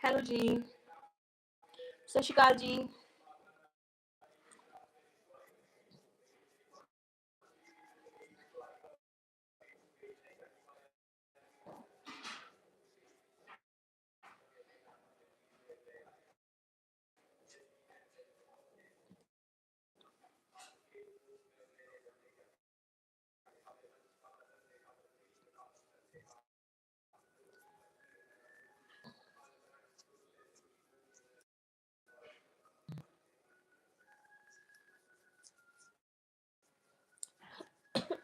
Hello ਜੀ ਸਤਿ ਸ਼੍ਰੀ ਅਕਾਲ ਜੀ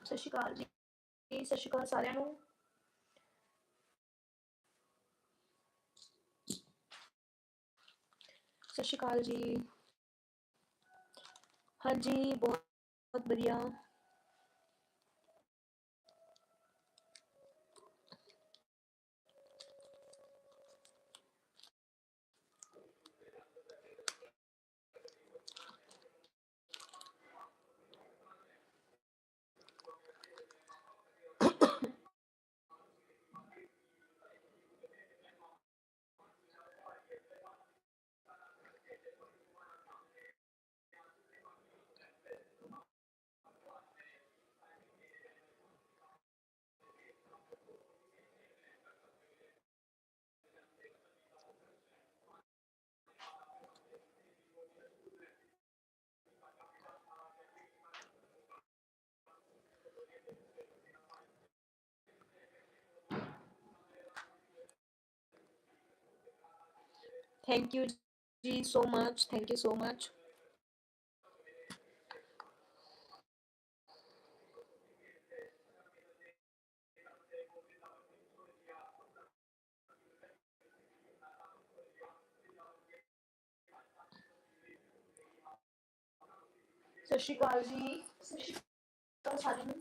ਸਤਿ ਸ਼੍ਰੀ ਅਕਾਲ ਜੀ। ਸਤਿ ਸ਼੍ਰੀ ਅਕਾਲ ਸਾਰਿਆਂ ਨੂੰ। ਸਤਿ ਸ਼੍ਰੀ ਅਕਾਲ ਜੀ। ਹਾਂਜੀ, ਬਹੁਤ ਬਹੁਤ ਵਧੀਆ। ਥੈਂਕ ਯੂ ਜੀ so much thank you so much Sat Sri Akal ਜੀ ਸਤਿ ਸ਼੍ਰੀ ਅਕਾਲ ਸਾਰਿਆਂ ਨੂੰ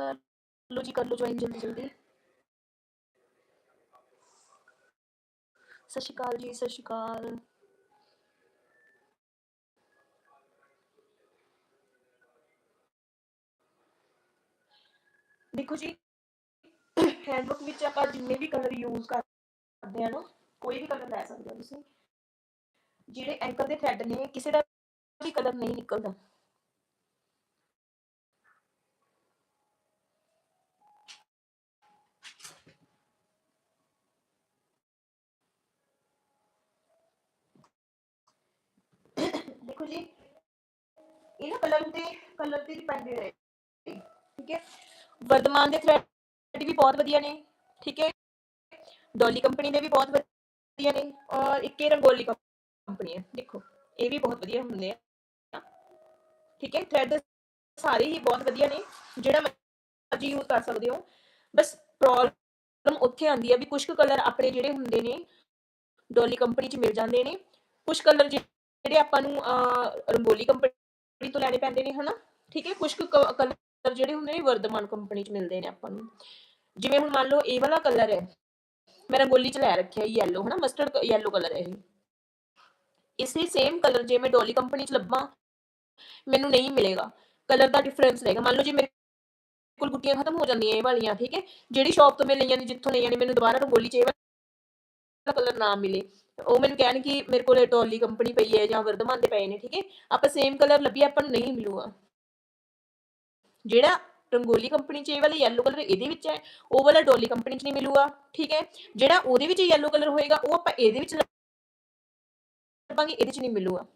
ਕਰ ਲੋ ਜੀ, ਕਰ ਲੋ ਜੁਆਇਨ ਜਲਦੀ ਜਲਦੀ। ਸਤਿ ਸ਼੍ਰੀ ਅਕਾਲ ਜੀ, ਸਤਿ ਸ਼੍ਰੀ ਅਕਾਲ। ਦੇਖੋ ਜੀ ਹੈਂਡਬੁੱਕ ਵਿੱਚ ਆਪਾਂ ਜਿੰਨੇ ਵੀ ਕਲਰ ਯੂਜ਼ ਕਰਦੇ ਆ ਨਾ, ਕੋਈ ਵੀ ਕਲਰ ਲੈ ਸਕਦੇ ਹੋ ਤੁਸੀਂ। ਜਿਹੜੇ ਐਂਕਲ ਦੇ ਥ੍ਰੈਡ ਨੇ, ਕਿਸੇ ਦਾ ਵੀ ਕਲਰ ਨਹੀਂ ਨਿਕਲਦਾ। ਦੇਖੋ ਜੀ, ਇਹ ਨਾ ਕਲਰ ਤੇ ਕਲਰ ਤੇ ਡਿਪੈਂਡਡ ਹੈ ਠੀਕ ਹੈ? ਵਰਤਮਾਨ ਦੇ ਥ੍ਰੈਡ ਵੀ ਬਹੁਤ ਵਧੀਆ ਨੇ, ਠੀਕ ਹੈ? ਡੋਲੀ ਕੰਪਨੀ ਦੇ ਵੀ ਬਹੁਤ ਵਧੀਆ ਨੇ, ਔਰ ਇੱਕ ਰੰਗੋਲੀ ਕੰਪਨੀ ਹੈ, ਦੇਖੋ, ਇਹ ਵੀ ਬਹੁਤ ਵਧੀਆ ਹੁੰਦੇ ਆ, ਠੀਕ ਹੈ? ਥ੍ਰੈਡ ਸਾਰੇ ਹੀ ਬਹੁਤ ਵਧੀਆ ਨੇ, ਜਿਹੜਾ ਮਰਜ਼ੀ ਯੂਜ਼ ਕਰ ਸਕਦੇ ਹੋ, ਬਸ ਪ੍ਰੋਬਲਮ ਉੱਥੇ ਆਉਂਦੀ ਆ ਵੀ ਕੁਝ ਕਲਰ ਆਪਣੇ ਜਿਹੜੇ ਹੁੰਦੇ ਨੇ, ਡੋਲੀ ਕੰਪਨੀ 'ਚ ਮਿਲ ਜਾਂਦੇ ਨੇ ਕੁਝ ਕਲਰ ਜਿਹੜੇ ਆਪਾਂ ਨੂੰ ਰੰਗੋਲੀ ਕੰਪਨੀ ਤੋਂ ਲੈਣੇ ਪੈਂਦੇ ਨੇ, ਹਨਾ? ਠੀਕ ਹੈ? ਕੁਝ ਕਲਰ ਜਿਹੜੇ ਹੁੰਦੇ ਨੇ, ਵਰਧਮਾਨ ਕੰਪਨੀ 'ਚ ਮਿਲਦੇ ਨੇ ਆਪਾਂ ਨੂੰ। ਜਿਵੇਂ ਹੁਣ ਮੰਨ ਲਓ, ਇਹ ਵਾਲਾ ਕਲਰ ਹੈ। ਮੈਂ ਰੰਗੋਲੀ 'ਚ ਲੈ ਰੱਖਿਆ ਯੈਲੋ ਹਨਾ? ਮਸਟਰਡ ਯੈਲੋ ਕਲਰ ਹੈ ਇਹ। ਇਸੇ ਸੇਮ ਕਲਰ ਜੇ ਮੈਂ ਡੋਲੀ ਕੰਪਨੀ 'ਚ ਲੱਭਾਂ, ਮੈਨੂੰ ਨਹੀਂ ਮਿਲੇਗਾ। ਕਲਰ ਦਾ ਡਿਫਰੈਂਸ ਰਹੇਗਾ। ਮੰਨ ਲਓ ਜੇ ਮੇਰੇ ਕੋਲ ਗੁੱਟੀਆਂ ਖਤਮ ਹੋ ਜਾਂਦੀਆਂ, ਇਹ ਵਾਲੀਆਂ, ਠੀਕ ਹੈ? ਜਿਹੜੀ ਸ਼ਾਪ ਤੋਂ ਮੈਂ ਲਈਆਂ ਨੇ, ਜਿੱਥੋਂ ਲਈਆਂ ਨੇ, ਮੈਨੂੰ ਦੁਬਾਰਾ ਰੰਗੋਲੀ 'ਚ ਇਹ ਵਾਲਾ ਕਲਰ ਨਾ ਮਿਲੇ। ਉਹ ਮੈਨੂੰ ਕਹਿਣ ਕਿ ਮੇਰੇ ਕੋਲ ਡੋਲੀ ਕੰਪਨੀ ਪਈ ਹੈ ਜਾਂ ਵਰਧਮਾਨ ਦੇ ਪਏ ਨੇ, ਠੀਕ ਹੈ? ਆਪਾਂ ਸੇਮ ਕਲਰ ਲੱਭੀਏ ਆਪਾਂ ਨੂੰ ਨਹੀਂ ਮਿਲੂਗਾ। ਜਿਹੜਾ ਰੰਗੋਲੀ ਕੰਪਨੀ 'ਚ ਇਹ ਵਾਲਾ ਯੈਲੋ ਕਲਰ ਇਹਦੇ ਵਿੱਚ ਹੈ, ਉਹ ਵਾਲਾ ਡੋਲੀ ਕੰਪਨੀ 'ਚ ਨਹੀਂ ਮਿਲੂਗਾ, ਠੀਕ ਹੈ? ਜਿਹੜਾ ਉਹਦੇ ਵਿੱਚ ਯੈਲੋ ਕਲਰ ਹੋਏਗਾ, ਉਹ ਆਪਾਂ ਇਹਦੇ ਵਿੱਚ ਲੱਭਾਂਗੇ, ਇਹਦੇ 'ਚ ਨਹੀਂ ਮਿਲੂਗਾ।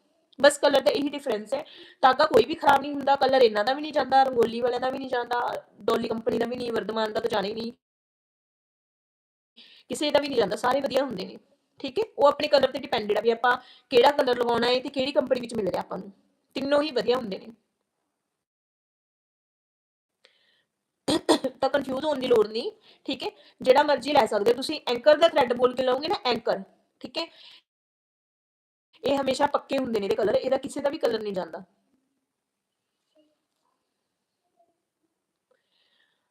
ਬਸ ਕਲਰ ਦਾ ਇਹੀ ਡਿਫਰੈਂਸ ਹੈ। ਤਾਗਾ ਕੋਈ ਵੀ ਖਰਾਬ ਨਹੀਂ ਹੁੰਦਾ ਕਲਰ ਇਹਨਾਂ ਦਾ ਵੀ ਨਹੀਂ ਜਾਂਦਾ, ਰੰਗੋਲੀ ਵਾਲਿਆਂ ਦਾ ਵੀ ਨਹੀਂ ਜਾਂਦਾ, ਡੋਲੀ ਕੰਪਨੀ ਦਾ ਵੀ ਨਹੀਂ, ਵਰਧਮਾਨ ਦਾ ਤਾਂ ਜਾਣੇ ਨਹੀਂ। ਕਿਸੇ ਦਾ ਵੀ ਨਹੀਂ ਜਾਂਦਾ, ਸਾਰੇ ਵਧੀਆ ਹੁੰਦੇ ਨੇ, ਠੀਕ ਹੈ? ਉਹ ਆਪਣੇ ਕਲਰ ਤੇ ਡਿਪੈਂਡਡ ਆ ਵੀ ਆਪਾਂ ਕਿਹੜਾ ਕਲਰ ਲਵਾਉਣਾ ਹੈ ਤੇ ਕਿਹੜੀ ਕੰਪਨੀ ਵਿੱਚ ਮਿਲ ਰਿਹਾ ਆਪਾਂ ਨੂੰ, ਤਿੰਨੋਂ ਹੀ ਵਧੀਆ ਹੁੰਦੇ ਨੇ। ਤਾਂ ਕਨਫਿਊਜ਼ ਹੋਣ ਦੀ ਲੋੜ ਨਹੀਂ, ਠੀਕ ਹੈ? ਜਿਹੜਾ ਮਰਜ਼ੀ ਲੈ ਸਕਦੇ ਹੋ, ਤੁਸੀਂ ਐਂਕਰ ਦਾ ਥ੍ਰੈਡ ਬੋਲ ਕੇ ਲਓਗੇ ਨਾ ਐਂਕਰ ਠੀਕ ਹੈ? ਇਹ ਹਮੇਸ਼ਾ ਪੱਕੇ ਹੁੰਦੇ ਨੇ ਇਹਦੇ ਕਲਰ ਇਹਦਾ ਕਿਸੇ ਦਾ ਵੀ ਕਲਰ ਨਹੀਂ ਜਾਂਦਾ।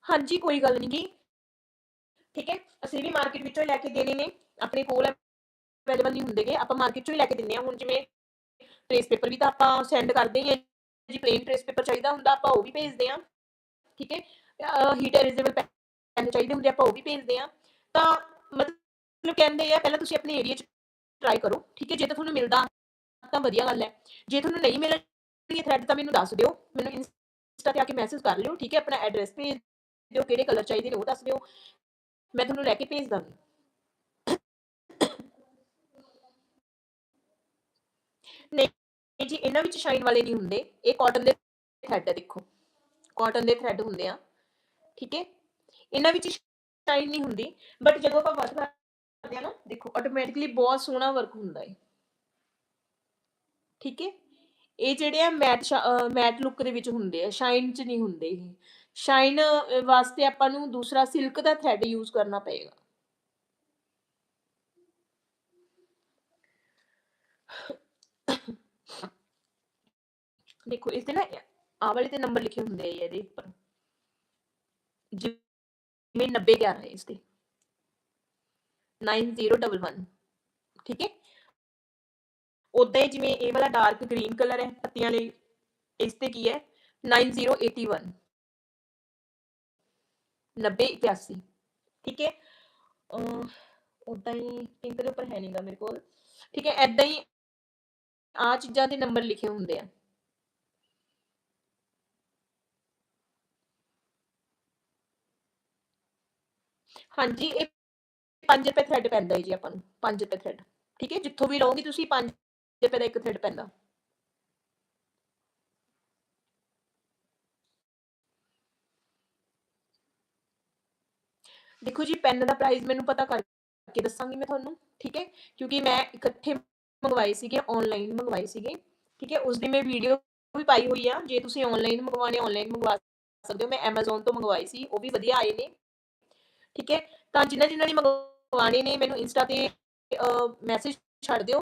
ਹਾਂਜੀ, ਕੋਈ ਗੱਲ ਨਹੀਂ ਗੀ। ਠੀਕ ਹੈ? ਅਸੀਂ ਵੀ ਮਾਰਕੀਟ ਵਿੱਚੋਂ ਹੀ ਲੈ ਕੇ ਦੇਣੇ ਨੇ ਆਪਣੇ ਕੋਲ ਅਵੇਲੇਬਲ ਨਹੀਂ ਹੁੰਦੇਗੇ ਆਪਾਂ ਮਾਰਕੀਟ ਚੋਂ ਹੀ ਲੈ ਕੇ ਦਿੰਨੇ ਆ ਹੁਣ ਜਿਵੇਂ ਟ੍ਰੇਸ ਪੇਪਰ ਵੀ ਤਾਂ ਆਪਾਂ ਸੈਂਡ ਕਰਦੇ ਹੀ ਆ ਜੀ ਪਲੇਨ ਟ੍ਰੇਸ ਪੇਪਰ ਚਾਹੀਦਾ ਹੁੰਦਾ, ਆਪਾਂ ਉਹ ਵੀ ਭੇਜਦੇ ਆ ਠੀਕ ਹੈ? ਹੀਟ ਅਰੇਜ਼ੇਬਲ ਪੈਨ ਚਾਹੀਦੇ ਹੁੰਦੇ, ਆਪਾਂ ਉਹ ਵੀ ਭੇਜਦੇ ਆ ਤਾਂ ਮਤਲਬ ਕਹਿੰਦੇ ਆ, ਪਹਿਲਾਂ ਤੁਸੀਂ ਆਪਣੇ ਏਰੀਆ 'ਚ ਟਰਾਈ ਕਰੋ। ਠੀਕ ਹੈ? ਜੇ ਤਾਂ ਤੁਹਾਨੂੰ ਮਿਲਦਾ, ਤਾਂ ਵਧੀਆ ਗੱਲ ਹੈ। ਜੇ ਤੁਹਾਨੂੰ ਨਹੀਂ ਮਿਲਣਗੇ ਥ੍ਰੈਡ ਤਾਂ ਮੈਨੂੰ ਦੱਸ ਦਿਓ। ਮੈਨੂੰ ਇੰਸਟਾ ਤੇ ਆ ਕੇ ਮੈਸੇਜ ਕਰ ਲਿਓ। ਠੀਕ ਹੈ? ਆਪਣਾ ਐਡਰੈਸ ਭੇਜ ਦਿਓ। ਕਿਹੜੇ ਕਲਰ ਚਾਹੀਦੇ ਨੇ ਉਹ ਦੱਸ ਦਿਓ। ਮੈਂ ਤੁਹਾਨੂੰ ਲੈ ਕੇ ਭੇਜ ਦਾਂਗੀ। ਨਹੀਂ ਜੀ ਇਹਨਾਂ ਵਿੱਚ ਸ਼ਾਈਨ ਵਾਲੇ ਨਹੀਂ ਹੁੰਦੇ। ਇਹ ਕਾਟਨ ਦੇ ਥ੍ਰੈਡ ਹੈ ਦੇਖੋ। ਕਾਟਨ ਦੇ ਥ੍ਰੈਡ ਹੁੰਦੇ ਆ। ਠੀਕ ਹੈ? ਇਹਨਾਂ ਵਿੱਚ ਸ਼ਾਈਨ ਨਹੀਂ ਹੁੰਦੀ। ਬਟ ਜਦੋਂ ਆਪਾਂ ਵਰਕ ਕਰਦੇ ਆ ਨਾ, ਦੇਖੋ ਆਟੋਮੈਟਿਕਲੀ ਬਹੁਤ ਸੋਹਣਾ ਵਰਕ ਹੁੰਦਾ ਹੈ ਠੀਕ ਹੈ? ਇਹ ਜਿਹੜੇ ਆ ਮੈਟ ਮੈਟ ਲੁੱਕ ਦੇ ਵਿੱਚ ਹੁੰਦੇ ਆ ਸ਼ਾਈਨ 'ਚ ਨਹੀਂ ਹੁੰਦੇ ਇਹ। ਸ਼ਾਈਨ ਵਾਸਤੇ ਆਪਾਂ ਨੂੰ ਦੂਸਰਾ ਸਿਲਕ ਦਾ ਥ੍ਰੈਡ ਯੂਜ਼ ਕਰਨਾ ਪਏਗਾ। ਦੇਖੋ, ਇਸ ਤੇ ਨਾ ਆਹ ਵਾਲੇ ਤੇ ਨੰਬਰ ਲਿਖੇ ਹੁੰਦੇ ਆ ਇਹਦੇ ਉੱਪਰ। ਜਿਵੇਂ 90 11 ਹੈ ਇਸ ਤੇ। 9011 ਠੀਕ ਹੈ? ਉਦਾਂ ਜਿਵੇਂ ਇਹ ਵਾਲਾ ਡਾਰਕ ਗ੍ਰੀਨ ਕਲਰ ਹੈ, ਪੱਤੀਆਂ ਲਈ, ਇਸ ਤੇ ਕੀ ਹੈ? 9081 9081 ਠੀਕ ਹੈ? ਉਦਾਂ ਹੀ ਪਿੰਕ ਦੇ ਉੱਪਰ ਹੈ ਨਹੀਂਗਾ ਮੇਰੇ ਕੋਲ, ਠੀਕ ਹੈ? ਐਦਾਂ ਹੀ ਆ ਚੀਜ਼ਾਂ ਦੇ ਨੰਬਰ ਲਿਖੇ ਹੁੰਦੇ ਆ। ਹਾਂਜੀ, ਇਹ 5 ਰੁਪਏ ਥ੍ਰੈਡ ਪੈਂਦਾ ਹੈ ਜੀ ਆਪਾਂ ਨੂੰ 5 ਰੁਪਏ ਥ੍ਰੈਡ ਠੀਕ ਹੈ? ਜਿੱਥੋਂ ਵੀ ਲਓਗੇ ਤੁਸੀਂ 5 ਰੁਪਏ ਦਾ ਇੱਕ ਥ੍ਰੈਡ ਪੈਂਦਾ। ਦੇਖੋ ਜੀ ਪੈਨ ਦਾ ਪ੍ਰਾਈਸ ਮੈਨੂੰ ਪਤਾ ਕਰਕੇ ਦੱਸਾਂਗੀ ਮੈਂ ਤੁਹਾਨੂੰ, ਠੀਕ ਹੈ? ਕਿਉਂਕਿ ਮੈਂ ਇਕੱਠੇ ਮੰਗਵਾਏ ਸੀਗੇ ਆਨਲਾਈਨ ਮੰਗਵਾਏ ਸੀਗੇ, ਠੀਕ ਹੈ? ਉਸ ਦੀ ਮੈਂ ਵੀਡੀਓ ਵੀ ਪਾਈ ਹੋਈ ਆ, ਜੇ ਤੁਸੀਂ ਆਨਲਾਈਨ ਮੰਗਵਾਣੇ ਆਨਲਾਈਨ ਮੰਗਵਾ ਸਕਦੇ ਹੋ। ਮੈਂ Amazon ਤੋਂ ਮੰਗਵਾਏ ਸੀ, ਉਹ ਵੀ ਵਧੀਆ ਆਏ ਨੇ, ਠੀਕ ਹੈ? ਤਾਂ ਜਿਨ੍ਹਾਂ ਜਿਨ੍ਹਾਂ ਨੇ ਮੰਗਵਾਣੇ ਨੇ, ਮੈਨੂੰ ਇੰਸਟਾ ਤੇ ਮੈਸੇਜ ਛੱਡ ਦਿਓ।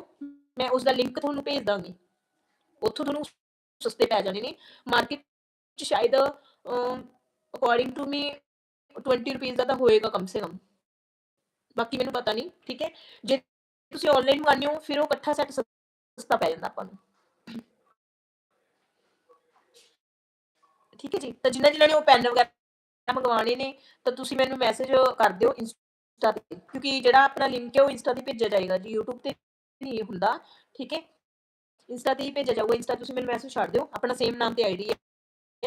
ਮੈਂ ਉਸ ਦਾ ਲਿੰਕ ਤੁਹਾਨੂੰ ਭੇਜ ਦਾਂਗੀ। ਉੱਥੋਂ ਤੁਹਾਨੂੰ ਸਸਤੇ ਪੈ ਜਾਣੇ ਨੇ। ਮਾਰਕੀਟ ਚ ਸ਼ਾਇਦ ਅਕੋਰਡਿੰਗ ਟੂ ਮੀ 20 ਰੁਪਏ ਦਾ ਤਾਂ ਹੋਏਗਾ ਕਮ ਸੇ ਕਮ। ਬਾਕੀ ਮੈਨੂੰ ਪਤਾ ਨਹੀਂ, ਠੀਕ ਹੈ? ਜੇ ਤੁਸੀਂ ਆਨਲਾਈਨ ਮੰਗਾਉਂਦੇ ਹੋ, ਫਿਰ ਉਹ ਇਕੱਠਾ ਸੈੱਟ ਸਸਤਾ ਪੈ ਜਾਂਦਾ ਆਪਾਂ ਨੂੰ। ਠੀਕ ਹੈ ਜੀ? ਤਾਂ ਜਿਨ੍ਹਾਂ ਜਿਨ੍ਹਾਂ ਨੇ ਉਹ ਪੈਨ ਵਗੈਰਾ ਮੰਗਵਾਣੇ ਨੇ, ਤਾਂ ਤੁਸੀਂ ਮੈਨੂੰ ਮੈਸੇਜ ਕਰ ਦਿਓ ਇੰਸਟਾ ਤੇ। ਕਿਉਂਕਿ ਜਿਹੜਾ ਆਪਣਾ ਲਿੰਕ ਹੈ, ਉਹ ਇੰਸਟਾ ਤੇ ਭੇਜਿਆ ਜਾਏਗਾ ਜੀ। YouTube ਤੇ ਨਹੀਂ ਹੁੰਦਾ, ਠੀਕ ਹੈ? ਇੰਸਟਾ ਤੇ ਹੀ ਭੇਜਿਆ ਜਾਊਗਾ। ਇੰਸਟਾ ਤੁਸੀਂ ਮੈਨੂੰ ਮੈਸੇਜ ਛੱਡ ਦਿਓ। ਆਪਣਾ ਸੇਮ ਨਾਮ ਤੇ ਆਈਡੀ ਹੈ,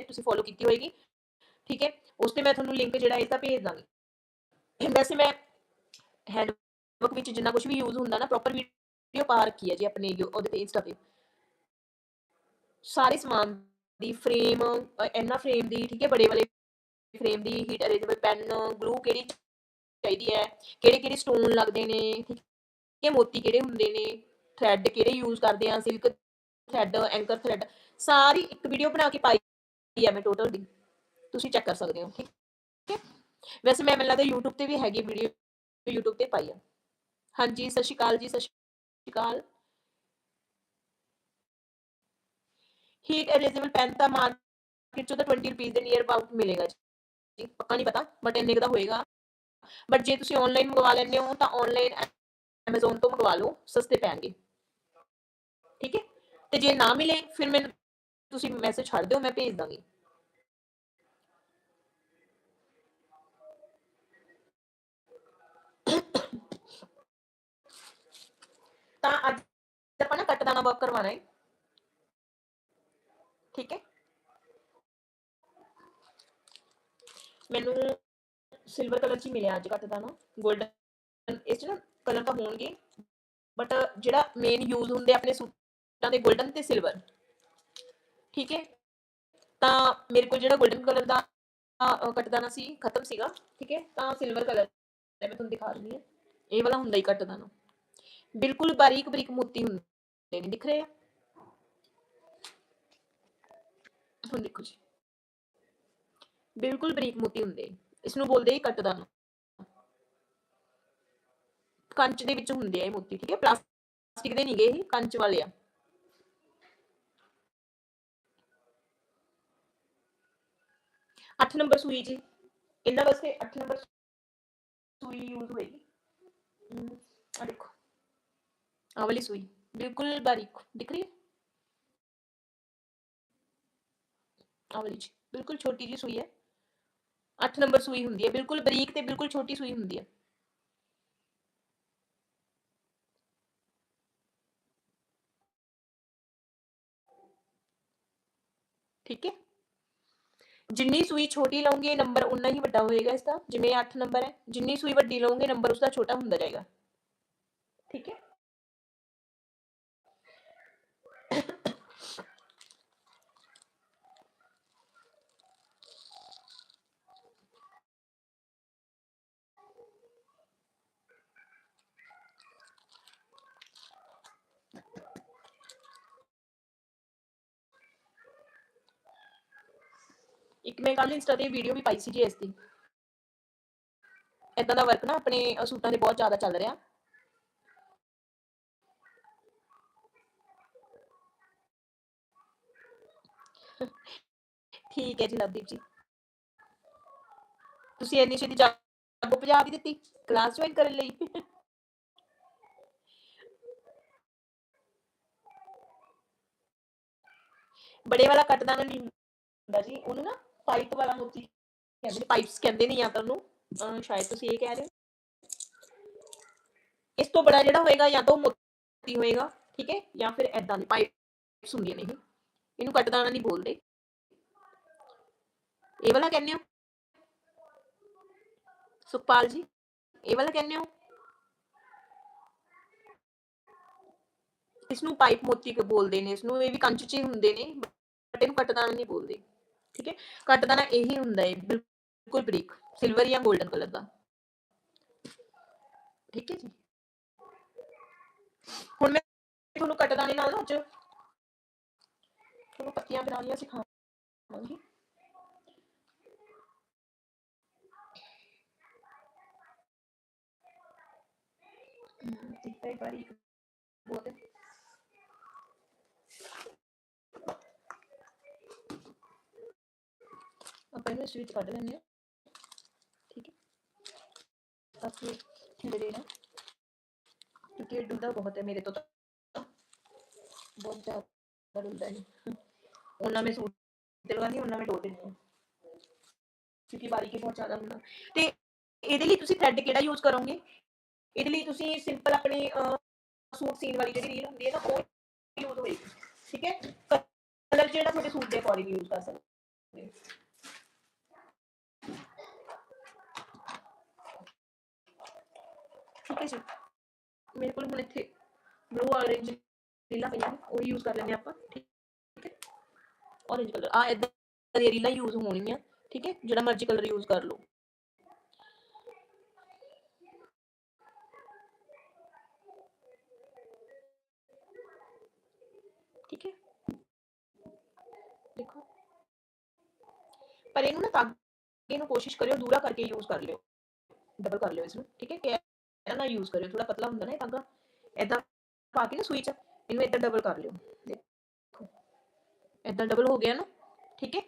ਤੁਸੀਂ ਫੋਲੋ ਕੀਤੀ ਹੋਏਗੀ। ਠੀਕ ਹੈ? ਉਸ ਤੇ ਮੈਂ ਤੁਹਾਨੂੰ ਲਿੰਕ ਜਿਹੜਾ ਇਸਦਾ ਭੇਜ ਦਾਂਗੀ। ਵੈਸੇ ਮੈਂ ਹੈਂਡਬੁੱਕ ਵਿੱਚ ਜਿੰਨਾ ਕੁਝ ਵੀ ਯੂਜ਼ ਹੁੰਦਾ ਨਾ ਪ੍ਰੋਪਰ ਵੀਡੀਓ ਪਾ ਰੱਖੀ ਹੈ ਜੀ ਆਪਣੇ ਉਹਦੇ ਤੇ ਇੰਸਟਾ ਤੇ। ਸਾਰੇ ਸਮਾਨ ਦੀ ਫਰੇਮ ਐਨਾ ਫਰੇਮ ਦੀ, ਠੀਕ ਹੈ? ਬੜੇ ਵਾਲੇ ਫਰੇਮ ਦੀ ਹੀਟ ਅਰੇਂਜੇਬਲ ਪੈਨ ਗਲੂ ਕਿਹੜੀ ਚਾਹੀਦੀ ਹੈ? ਕਿਹੜੇ ਕਿਹੜੇ ਸਟੋਨ ਲੱਗਦੇ ਨੇ? ਠੀਕ ਹੈ? ਮੋਤੀ ਕਿਹੜੇ ਹੁੰਦੇ ਨੇ? ਥ੍ਰੈਡ ਕਿਹੜੇ ਯੂਜ਼ ਕਰਦੇ ਆ? ਸਿਲਕ ਥ੍ਰੈਡ ਐਂਕਰ ਥ੍ਰੈਡ ਸਾਰੀ ਇੱਕ ਵੀਡੀਓ ਬਣਾ ਕੇ ਪਾਈ ਹੈ ਮੈਂ ਟੋਟਲ ਦੀ। ਤੁਸੀਂ ਚੈੱਕ ਕਰ ਸਕਦੇ ਹੋ, ਠੀਕ ਹੈ? ਵੈਸੇ ਮੈਂ, ਮੈਨੂੰ ਲੱਗਦਾ YouTube ਤੇ ਵੀ ਹੈਗੀ ਵੀਡੀਓ YouTube ਤੇ ਪਾਈ ਆ। ਹਾਂਜੀ, ਸਤਿ Shri Akal ji, Sat Shri Akal. Heat arrangeable pen ਤਾਂ ਮਾਰਕੀਟ ਚੋਂ ਤਾਂ 20 ਰੁਪਏ ਦੇ ਨੀਅਰ ਅਬਾਊਟ ਮਿਲੇਗਾ ਜੀ। ਪੱਕਾ ਨਹੀਂ ਪਤਾ ਬਟ ਇੰਨੇ ਦਾ ਹੋਏਗਾ। ਬਟ ਜੇ ਤੁਸੀਂ ਆਨਲਾਈਨ ਮੰਗਵਾ ਲੈਂਦੇ ਹੋ, ਤਾਂ ਆਨਲਾਈਨ Amazon ਤੋਂ ਮੰਗਵਾ ਲਓ, ਸਸਤੇ ਪੈਣਗੇ। ਠੀਕ ਹੈ? ਤੇ ਜੇ ਨਾ ਮਿਲੇ, ਫਿਰ ਮੈਨੂੰ ਤੁਸੀਂ ਮੈਸੇਜ ਛੱਡ ਦਿਓ, ਮੈਂ ਭੇਜ ਦਾਂਗੀ। ਤਾਂ ਅੱਜ ਆਪਾਂ ਨਾ ਕੱਟਦਾਣਾ ਵਰਕ ਕਰਵਾਣਾ ਹੈ। ਠੀਕ ਹੈ। ਮੈਨੂੰ ਸਿਲਵਰ ਕਲਰ ਚ ਮਿਲਿਆ ਅੱਜ ਕੱਟਦਾਣਾ 골ਡਨ ਇਸ ਚ ਕਲਰ ਤਾਂ ਹੋਣਗੇ ਬਟ ਜਿਹੜਾ ਮੇਨ ਯੂਜ਼ ਹੁੰਦੇ ਆਪਣੇ ਸੂਟਾਂ ਦੇ 골ਡਨ ਤੇ ਸਿਲਵਰ ਠੀਕ ਹੈ। ਤਾਂ ਮੇਰੇ ਕੋਲ ਜਿਹੜਾ 골ਡਨ ਕਲਰ ਦਾ ਕੱਟਦਾਣਾ ਸੀ, ਖਤਮ ਸੀਗਾ। ਠੀਕ ਹੈ। ਤਾਂ ਸਿਲਵਰ ਕਲਰ ਮੈਂ ਤੁਹਾਨੂੰ ਦਿਖਾ ਰਹੀ ਹਾਂ। ਇਹ ਵਾਲਾ ਹੁੰਦਾ ਹੀ ਕੱਟ ਦਾਣਾ ਬਿਲਕੁਲ ਬਾਰੀਕ ਬਰੀਕ ਮੋਤੀ ਹੁੰਦੇ ਨੇ, ਦਿਖ ਰਹੇ ਆ? ਹੁਣ ਦੇਖੋ ਜੀ। ਬਿਲਕੁਲ ਬਰੀਕ ਮੋਤੀ ਹੁੰਦੇ। ਇਸ ਨੂੰ ਬੋਲਦੇ ਹੀ ਕੱਟਦਾਨਾ ਕੰਚ ਦੇ ਵਿੱਚ ਹੁੰਦੇ ਆ ਇਹ ਮੋਤੀ, ਠੀਕ ਹੈ? ਪਲਾਸਟਿਕ ਦੇ ਨਹੀਂਗੇ ਇਹ, ਕੰਚ ਵਾਲੇ ਆ। ਅੱਠ ਨੰਬਰ ਸੂਈ ਜੀ। ਇਹਨਾਂ ਵਾਸਤੇ 8 ਨੰਬਰ ਸੂਈ ਯੂਜ਼ ਹੋਏਗੀ ਹਮ, ਆ ਦੇਖੋ ਆ ਵਾਲੀ ਸੂਈ ਬਿਲਕੁਲ ਬਾਰੀਕ ਦਿਖ ਰਹੀ ਹੈ ਆ ਵਾਲੀ ਜੀ ਬਿਲਕੁਲ ਛੋਟੀ ਜੀ ਸੂਈ ਹੈ 8 ਨੰਬਰ ਸੂਈ ਹੁੰਦੀ ਹੈ ਬਿਲਕੁਲ ਬਰੀਕ ਤੇ ਬਿਲਕੁਲ ਛੋਟੀ ਸੂਈ ਹੁੰਦੀ ਹੈ ਠੀਕ ਹੈ ਜਿੰਨੀ ਸੂਈ ਛੋਟੀ ਲਓਗੇ ਨੰਬਰ ਉਨਾ ਹੀ ਵੱਡਾ ਹੋਏਗਾ ਇਸ ਦਾ ਜਿਵੇਂ 8 ਨੰਬਰ ਹੈ, ਜਿੰਨੀ ਸੂਈ ਵੱਡੀ ਲਓਗੇ ਨੰਬਰ ਉਸਦਾ ਛੋਟਾ ਹੁੰਦਾ ਜਾਏਗਾ। ਠੀਕ ਹੈ ਇੱਕ ਮੈਂ ਕੱਲ ਇੰਸਟਾ ਤੇ ਵੀਡੀਓ ਵੀ ਪਾਈ ਸੀ ਜੀ ਇਸ ਦੀ। ਇਦਾਂ ਦਾ ਵਰਕ ਨਾ ਆਪਣੇ ਸੂਟਾਂ ਦੇ ਬਹੁਤ ਜ਼ਿਆਦਾ ਚੱਲ ਰਿਹਾ। ਠੀਕ ਹੈ ਜੀ, ਲਵਦੀਪ ਜੀ। ਤੁਸੀਂ ਇੰਨੀ ਛੇਤੀ ਜਾਗੋ ਭਜਾ ਵੀ ਦਿੱਤੀ ਕਲਾਸ ਜੁਆਇਨ ਕਰਨ ਲਈ। ਬੜੇ ਵਾਲਾ ਕੱਟਦਾ ਨਹੀਂ ਹੁੰਦਾ ਜੀ, ਉਹਨੂੰ ਨਾ ਪਾਈਪ ਵਾਲਾ ਮੋਤੀ ਕਹਿੰਦੇ ਪਾਈਪਸ ਕਹਿੰਦੇ ਨੇ ਜਾਂ ਤਾਂ ਉਹਨੂੰ ਸ਼ਾਇਦ ਤੁਸੀਂ ਇਹ ਕਹਿ ਰਹੇ ਹੋ। ਇਸ ਤੋਂ ਬੜਾ ਜਿਹੜਾ ਹੋਏਗਾ ਜਾਂ ਤਾਂ ਮੋਤੀ ਹੋਏਗਾ, ਠੀਕ ਹੈ, ਜਾਂ ਫਿਰ ਐਦਾਂ ਦੀ ਪਾਈਪਸ ਹੁੰਦੀਆਂ ਨੇ ਇਹ। ਇਹਨੂੰ ਕੱਟਦਾਣਾ ਨਹੀਂ ਬੋਲਦੇ। ਇਹ ਵਾਲਾ ਕਹਿੰਦੇ ਹੋ? ਸੁਖਪਾਲ ਜੀ, ਇਹ ਵਾਲਾ ਕਹਿੰਦੇ ਹੋ? ਇਸ ਨੂੰ ਪਾਈਪ ਮੋਤੀ ਕ ਬੋਲਦੇ ਨੇ, ਇਸ ਨੂੰ ਇਹ ਵੀ ਕੰਚ 'ਚ ਹੀ ਹੁੰਦੇ ਨੇ ਬਟ ਇਹਨੂੰ ਕੱਟਦਾਣਾ ਨਹੀਂ ਬੋਲਦੇ। ਠੀਕ ਹੈ ਕੱਟਦਾਣਾ ਇਹੀ ਹੁੰਦਾ ਹੈ ਬਿਲਕੁਲ ਬਰੀਕ ਸਿਲਵਰ ਜਾਂ 골ਡਨ ਕਲਰ ਦਾ ਠੀਕ ਹੈ ਜੀ ਹੁਣ ਮੈਂ ਤੁਹਾਨੂੰ ਕੱਟਦਾਣੇ ਨਾਲ ਨਾ ਅੱਜ ਤੁਹਾਨੂੰ ਪੱਤੀਆਂ ਬਣਾਉਣੀਆਂ ਸਿਖਾਵਾਂਗੀ ਹਮ, ਦਿਖਦਾ ਹੈ ਬਾਰੀਕ ਬਹੁਤ ਆਪਾਂ ਇਹਨੂੰ ਇਸ ਵਿੱਚ ਕੱਢ ਲੈਂਦੇ ਹਾਂ ਠੀਕ ਹੈ। ਤਾਂ ਫਿਰ ਖਿਲਰੇ ਨਾ ਕਿਉਂਕਿ ਇਹ ਡੁੱਲਦਾ ਬਹੁਤ ਹੈ ਮੇਰੇ ਤੋਂ ਤਾਂ। ਬਹੁਤ ਜ਼ਿਆਦਾ ਡੁੱਲਦਾ ਹੈ। ਉਹਨਾਂ ਮੈਂ ਸੂਟ ਤੇ ਲਗਾਉਂਦੀ ਉਹਨਾਂ ਮੈਂ ਡੋਲ ਦਿੰਦੀ ਹਾਂ ਕਿਉਂਕਿ ਬਾਰੀਕੀ ਬਹੁਤ ਜ਼ਿਆਦਾ ਹੁੰਦਾ। ਤੇ ਇਹਦੇ ਲਈ ਤੁਸੀਂ ਥ੍ਰੈਡ ਕਿਹੜਾ ਯੂਜ਼ ਕਰੋਗੇ? ਇਹਦੇ ਲਈ ਤੁਸੀਂ ਸਿੰਪਲ ਆਪਣੇ ਸੂਟ ਸੀਨ ਵਾਲੀ ਜਿਹੜੀ ਰੀਲ ਹੁੰਦੀ ਹੈ ਨਾ, ਉਹ ਯੂਜ਼ ਹੋਏਗੀ। ਠੀਕ ਹੈ। ਕਲਰ ਜਿਹੜਾ ਤੁਹਾਡੇ ਸੂਟ ਦੇ ਅਕੋਰਡਿੰਗ ਯੂਜ਼ ਕਰ ਸਕਦੇ ਹੋ। ਠੀਕ ਹੈ ਜੀ ਮੇਰੇ ਕੋਲ ਹੁਣ ਇੱਥੇ ਬਲੂ ਔਰੇਂਜ ਰੀਲਾਂ ਪਈਆਂ ਨੇ ਉਹ ਯੂਜ਼ ਕਰ ਲੈਂਦੇ ਆਪਾਂ ਠੀਕ ਹੈ ਔਰੇਂਜ ਕਲਰ ਆ ਇਦਾਂ ਦੀਆਂ ਰੀਲਾਂ ਯੂਜ਼ ਹੋਣਗੀਆਂ ਠੀਕ ਹੈ ਜਿਹੜਾ ਮਰਜ਼ੀ ਕਲਰ ਯੂਜ਼ ਕਰ ਲਓ ਠੀਕ ਹੈ ਦੇਖੋ ਪਰ ਇਹਨੂੰ ਨਾ ਤਾਗੇ ਨੂੰ ਕੋਸ਼ਿਸ਼ ਕਰਿਓ ਦੂਰਾ ਕਰਕੇ ਯੂਜ਼ ਕਰ ਲਿਓ ਡਬਲ ਕਰ ਲਿਓ ਇਸ ਨੂੰ ਠੀਕ ਹੈ ਕਿ ਇਹਦਾ ਯੂਜ਼ ਕਰਿਓ ਥੋੜਾ ਪਤਲਾ ਹੁੰਦਾ ਨਾ ਇਹ ਤਾਗਾ ਏਦਾਂ ਪਾ ਕੇ ਨਾ ਸੂਈ ਚ, ਇਹਨੂੰ ਏਦਾਂ ਡਬਲ ਕਰ ਲਿਓ, ਦੇਖੋ ਏਦਾਂ ਡਬਲ ਹੋ ਗਿਆ ਨਾ, ਠੀਕ ਹੈ?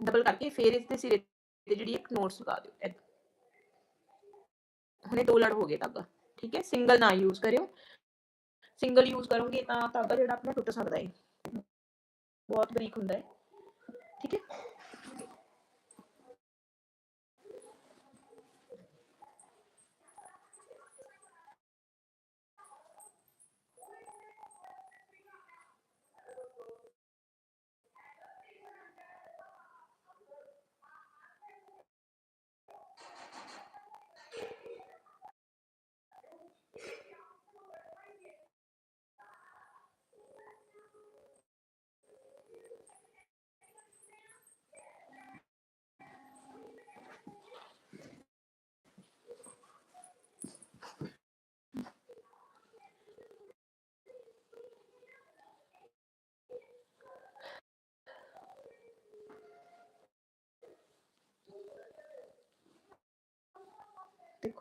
ਡਬਲ ਕਰਕੇ ਫਿਰ ਇਸ ਦੇ ਸਿਰੇ ਤੇ ਜਿਹੜੀ ਇੱਕ ਨੋਟਸ ਲਗਾ ਦਿਓ ਏਦਾਂ ਹੁਣੇ ਦੋ ਲੜ ਹੋ ਗਏ ਤਾਗਾ ਠੀਕ ਹੈ? ਸਿੰਗਲ ਨਾ ਯੂਜ਼ ਕਰਿਓ। ਸਿੰਗਲ ਯੂਜ਼ ਕਰੋਗੇ ਤਾਂ ਤਾਗਾ ਜਿਹੜਾ ਆਪਣਾ ਟੁੱਟ ਸਕਦਾ ਹੈ, ਬਹੁਤ ਬਰੀਕ ਹੁੰਦਾ ਹੈ, ਠੀਕ ਹੈ?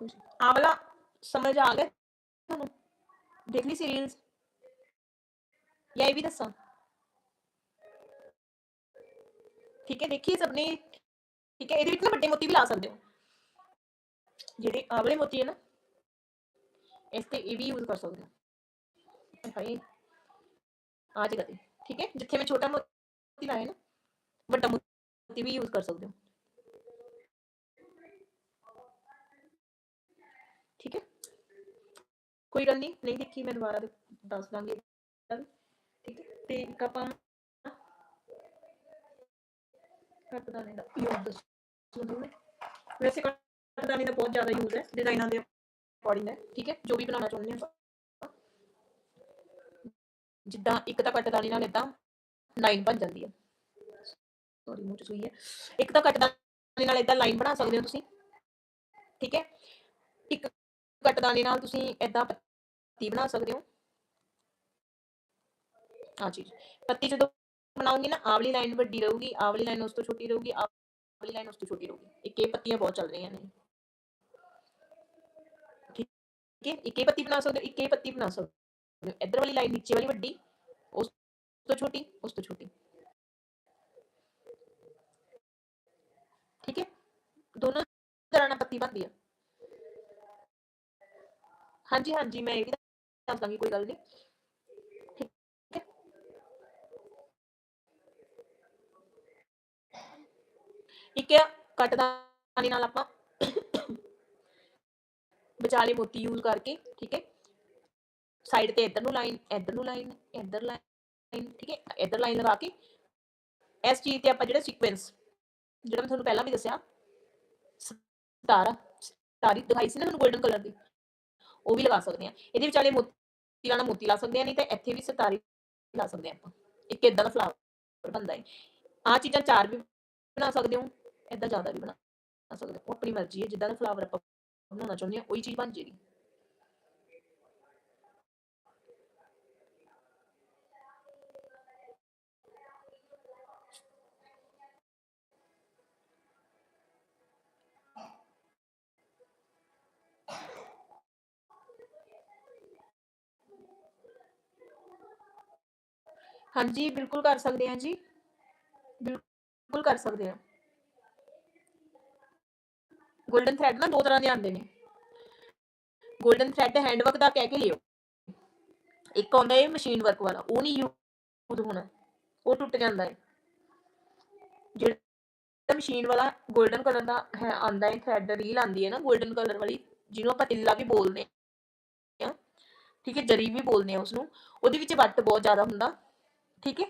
ਦੇਖੋ ਜੀ ਆ ਵਾਲਾ ਸਮਝ ਆ ਗਿਆ ਤੁਹਾਨੂੰ ਦੇਖ ਲਈ ਸੀ ਰੀਲਸ ਜਾਂ ਇਹ ਵੀ ਦੱਸਾਂ ਠੀਕ ਹੈ ਦੇਖੀ ਸਭ ਨੇ ਠੀਕ ਹੈ ਇਹਦੇ ਵਿੱਚ ਨਾ ਵੱਡੇ ਮੋਤੀ ਵੀ ਲਾ ਸਕਦੇ ਹੋ ਜਿਹੜੇ ਆਹ ਵਾਲੇ ਮੋਤੀ ਹੈ ਨਾ ਇਸ ਤੇ ਇਹ ਵੀ ਯੂਜ਼ ਕਰ ਸਕਦੇ ਹੋ ਹਾਏ ਆ ਜਗ੍ਹਾ ਤੇ ਠੀਕ ਹੈ ਜਿੱਥੇ ਮੈਂ ਛੋਟਾ ਮੋਤੀ ਲਾਇਆ ਨਾ ਵੱਡਾ ਮੋਤੀ ਵੀ ਯੂਜ਼ ਕਰ ਸਕਦੇ ਹੋ ਠੀਕ ਹੈ? ਕੋਈ ਗੱਲ ਨਹੀਂ ਨਹੀਂ ਦੇਖੀ ਮੈਂ ਦੁਬਾਰਾ ਦੱਸ ਦਾਂਗੀ ਠੀਕ ਹੈ? ਤੇ ਇੱਕ ਆਪਾਂ ਕੱਟਦਾਨੇ ਦਾ ਯੂਜ਼ ਦੱਸੋ ਵੈਸੇ ਕੱਟਦਾਨੇ ਦਾ ਬਹੁਤ ਜ਼ਿਆਦਾ ਯੂਜ਼ ਹੈ ਡਿਜ਼ਾਈਨਾਂ ਦੇ ਅਕੋਰਡਿੰਗ ਹੈ, ਠੀਕ ਹੈ? ਜੋ ਵੀ ਬਣਾਉਣਾ ਚਾਹੁੰਦੇ ਹਾਂ ਆਪਾਂ। ਜਿੱਦਾਂ ਇੱਕ ਤਾਂ ਕੱਟਦਾਨੇ ਨਾਲ ਇਦਾਂ ਲਾਈਨ ਬਣ ਜਾਂਦੀ ਹੈ। ਸੌਰੀ ਮੂੰਹ ਚ ਸੂਈ ਹੈ। ਇੱਕ ਤਾਂ ਕੱਟਦਾਨੇ ਨਾਲ ਇਦਾਂ ਲਾਈਨ ਬਣਾ ਸਕਦੇ ਹੋ ਤੁਸੀਂ, ਠੀਕ ਹੈ? ਇੱਕ ਕੱਟਦਾਨੇ ਨਾਲ ਤੁਸੀਂ ਇਦਾਂ ਪੱਤੀ ਬਣਾ ਸਕਦੇ ਹੋ। ਆ ਚੀਜ਼ ਪੱਤੀ ਜਦੋਂ ਬਣਾਉਂਗੇ ਨਾ, ਆਵਲੀ ਲਾਈਨ ਵੱਡੀ ਰਹੂਗੀ, ਆਵਲੀ ਲਾਈਨ ਉਸ ਤੋਂ ਛੋਟੀ ਰਹੂਗੀ, ਆਵਲੀ ਲਾਈਨ ਉਸ ਤੋਂ ਛੋਟੀ ਰਹੂਗੀ। ਇੱਕ ਇਹ ਪੱਤੀਆਂ ਬਹੁਤ ਚੱਲ ਰਹੀਆਂ ਨੇ। ਠੀਕ ਹੈ, ਇੱਕ ਇਹ ਪੱਤੀ ਬਣਾ ਸਕਦੇ ਹੋ ਇੱਕ ਇਹ ਪੱਤੀ ਬਣਾ ਸਕਦੇ ਹੋ। ਇੱਧਰ ਵਾਲੀ ਲਾਈਨ ਨੀਚੇ ਵਾਲੀ ਵੱਡੀ, ਉਸ ਤੋਂ ਛੋਟੀ, ਉਸ ਤੋਂ ਛੋਟੀ। ਠੀਕ ਹੈ, ਦੋਨੋਂ ਤਰ੍ਹਾਂ ਨਾਲ ਪੱਤੀ ਬਣਦੀ ਹੈ ਹਾਂਜੀ ਹਾਂਜੀ, ਮੈਂ ਇਹ ਵੀ ਦੱਸ ਦਾਂਗੀ, ਕੋਈ ਗੱਲ ਨਹੀਂ ਠੀਕ ਹੈ ਇੱਕ ਹੈ ਕੱਟਦਾਨੀ ਨਾਲ ਆਪਾਂ ਵਿਚਾਲੇ ਮੋਤੀ ਯੂਜ਼ ਕਰਕੇ, ਠੀਕ ਹੈ? ਸਾਈਡ ਤੇ ਇੱਧਰ ਨੂੰ ਲਾਈਨ ਇੱਧਰ ਨੂੰ ਲਾਈਨ ਇੱਧਰ ਲਾਈਨ ਠੀਕ ਹੈ? ਇੱਧਰ ਲਾਈਨ ਲਗਾ ਕੇ, ਇਸ ਚੀਜ਼ ਤੇ ਆਪਾਂ ਜਿਹੜਾ ਸੀਕੁਐਂਸ ਜਿਹੜਾ ਮੈਂ ਤੁਹਾਨੂੰ ਪਹਿਲਾਂ ਵੀ ਦੱਸਿਆ, ਸਤਾਰਾ, ਸਤਾਰੀ ਦਿਖਾਈ ਸੀ ਨਾ ਤੁਹਾਨੂੰ 골ਡਨ ਕਲਰ ਦੀ। ਉਹ ਵੀ ਲਗਾ ਸਕਦੇ ਆ ਇਹਦੇ ਵਿਚਾਲੇ ਮੋਤੀ ਲਾਣਾ ਮੋਤੀ ਲਾ ਸਕਦੇ ਆ ਨਹੀਂ ਤਾਂ ਇੱਥੇ ਵੀ ਸਤਾਰੀ ਲਾ ਸਕਦੇ ਆ ਆਪਾਂ। ਇੱਕ ਇਦਾਂ ਦਾ ਫਲਾਵਰ ਬਣਦਾ ਹੈ। ਆ ਚੀਜ਼ਾਂ ਚਾਰ ਵੀ ਬਣਾ ਸਕਦੇ ਹੋ ਇਦਾਂ ਜ਼ਿਆਦਾ ਵੀ ਬਣਾ ਸਕਦੇ ਹੋ। ਉਹ ਆਪਣੀ ਮਰਜ਼ੀ ਹੈ, ਜਿੱਦਾਂ ਦਾ ਫਲਾਵਰ ਆਪਾਂ ਬਣਾਉਣਾ ਚਾਹੁੰਦੇ ਆ ਉਹੀ ਚੀਜ਼ ਬਣ ਜੇਗੀ ਹਾਂਜੀ, ਬਿਲਕੁਲ ਕਰ ਸਕਦੇ ਆ ਜੀ। ਬਿਲਕੁਲ ਕਰ ਸਕਦੇ ਆ 골ਡਨ ਥ੍ਰੈਡ ਨਾ ਦੋ ਤਰ੍ਹਾਂ ਦੇ ਆਉਂਦੇ ਨੇ। 골ਡਨ ਥ੍ਰੈਡ ਹੈਂਡਵਰਕ ਦਾ ਕਹਿ ਕੇ ਲਿਓ। ਇੱਕ ਆਉਂਦਾ ਹੈ ਮਸ਼ੀਨ ਵਰਕ ਵਾਲਾ, ਉਹ ਨਹੀਂ ਯੂਜ਼ ਹੋਣਾ। ਉਹ ਟੁੱਟ ਜਾਂਦਾ ਹੈ। ਜਿਹੜਾ ਮਸ਼ੀਨ ਵਾਲਾ 골ਡਨ ਕਲਰ ਦਾ ਹੈ, ਆਉਂਦਾ ਹੈ ਥ੍ਰੈਡ ਰੀਲ ਆਉਂਦੀ ਹੈ ਨਾ 골ਡਨ ਕਲਰ ਵਾਲੀ, ਜਿਹਨੂੰ ਆਪਾਂ ਤਿੱਲਾ ਵੀ ਬੋਲਦੇ ਆ ਠੀਕ ਹੈ, ਜਰੀ ਵੀ ਬੋਲਦੇ ਆ ਉਸ ਨੂੰ ਉਹਦੇ ਵਿੱਚ ਵੱਟ ਬਹੁਤ ਜ਼ਿਆਦਾ ਹੁੰਦਾ। ਠੀਕ ਹੈ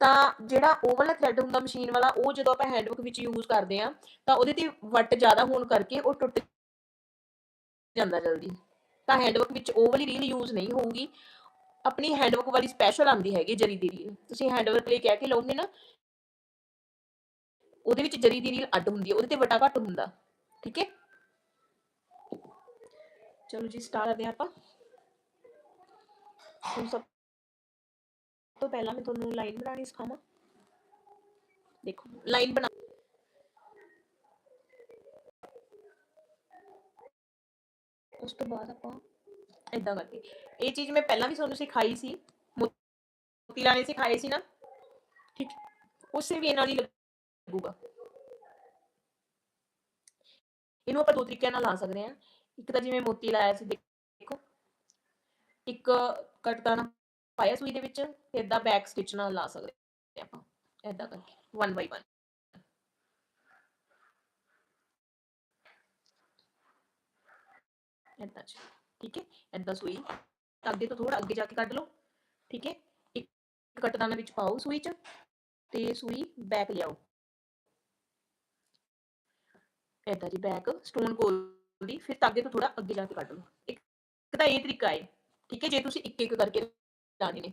ਤਾਂ ਜਿਹੜਾ ਉਹ ਵਾਲਾ ਥ੍ਰੈਡ ਹੁੰਦਾ ਮਸ਼ੀਨ ਵਾਲਾ, ਉਹ ਜਦੋਂ ਆਪਾਂ ਹੈਂਡਵਰਕ ਵਿੱਚ ਯੂਜ਼ ਕਰਦੇ ਆ, ਤਾਂ ਉਹਦੇ ਤੇ ਵੱਟ ਜ਼ਿਆਦਾ ਹੋਣ ਕਰਕੇ ਉਹ ਟੁੱਟ ਜਾਂਦਾ ਜਲਦੀ। ਤਾਂ ਹੈਂਡਵਰਕ ਵਿੱਚ ਉਹ ਵਾਲੀ ਰੀਲ ਯੂਜ਼ ਨਹੀਂ ਹੋਊਗੀ। ਆਪਣੀ ਹੈਂਡਵਰਕ ਵਾਲੀ ਸਪੈਸ਼ਲ ਆਂਦੀ ਹੈਗੀ ਜਰੀ ਦੀ ਰੀਲ ਤੁਸੀਂ ਹੈਂਡਵਰਕ ਲਈ ਕਹਿ ਕੇ ਲਾਉਂਗੇ ਨਾ, ਉਹਦੇ ਵਿੱਚ ਜਰੀ ਦੀ ਰੀਲ ਅੱਡ ਹੁੰਦੀ ਹੈ ਉਹਦੇ ਤੇ ਵੱਟਾ ਘੱਟ ਹੁੰਦਾ। ਠੀਕ ਹੈ ਚਲੋ ਜੀ ਸਟਾਰਟ ਕਰਦੇ ਆਪਾਂ। ਹੁਣ ਸਭ ਤੋਂ ਪਹਿਲਾਂ ਮੈਂ ਤੁਹਾਨੂੰ ਲਾਈਨ ਬਣਾਉਣੀ ਸਿਖਾਵਾਂ। ਦੇਖੋ ਲਾਈਨ ਬਣਾ ਉਸ ਤੋਂ ਬਾਅਦ ਆਪਾਂ ਇਦਾਂ ਕਰਕੇ। ਇਹ ਚੀਜ਼ ਮੈਂ ਪਹਿਲਾਂ ਵੀ ਤੁਹਾਨੂੰ ਸਿਖਾਈ ਸੀ। ਮੋਤੀ ਲਾਣੇ ਸਿਖਾਏ ਸੀ ਨਾ। ਠੀਕ। ਉਸੇ ਵੀ ਨਾਲ ਹੀ ਲੱਗੂਗਾ। ਇਹਨੂੰ ਆਪਾਂ ਦੋ ਤਰੀਕਿਆਂ ਨਾਲ ਲਾ ਸਕਦੇ ਹਾਂ। ਇੱਕ ਤਾਂ ਜਿਵੇਂ ਮੋਤੀ ਲਾਇਆ ਸੀ, ਦੇਖੋ। ਇੱਕ ਕੱਟਦਾਨਾ ਪਾਇਆ ਸੂਈ ਦੇ ਵਿੱਚ ਤੇ ਇਦਾਂ ਬੈਕ ਸਟਿਚ ਨਾਲ ਲਾ ਸਕਦੇ ਆਪਾਂ। ਇਦਾਂ ਕਰਕੇ ਵਨ ਬਾਈ ਵਨ ਇਦਾਂ ਚ ਠੀਕ ਹੈ? ਇਦਾਂ ਸੂਈ। ਅੱਗੇ ਤੋਂ ਥੋੜਾ ਅੱਗੇ ਜਾ ਕੇ ਕੱਢ ਲਓ, ਠੀਕ ਹੈ? ਇੱਕ ਕੱਟਦਾਨਾ ਵਿੱਚ ਪਾਓ ਸੂਈ ਚ ਤੇ ਸੂਈ ਬੈਕ ਲਿਆਓ। ਇਦਾਂ ਜੀ ਬੈਕ ਸਟੋਨ ਕੋਲ ਦੀ, ਫਿਰ ਤਾਗੇ ਤੋਂ ਥੋੜਾ ਅੱਗੇ ਜਾ ਕੇ ਕੱਢ ਲਓ। ਇੱਕ ਤਾਂ ਇਹ ਤਰੀਕਾ ਹੈ, ਠੀਕ ਹੈ? ਜੇ ਤੁਸੀਂ ਇੱਕ ਇੱਕ ਕਰਕੇ ਲਾਣੇ ਨੇ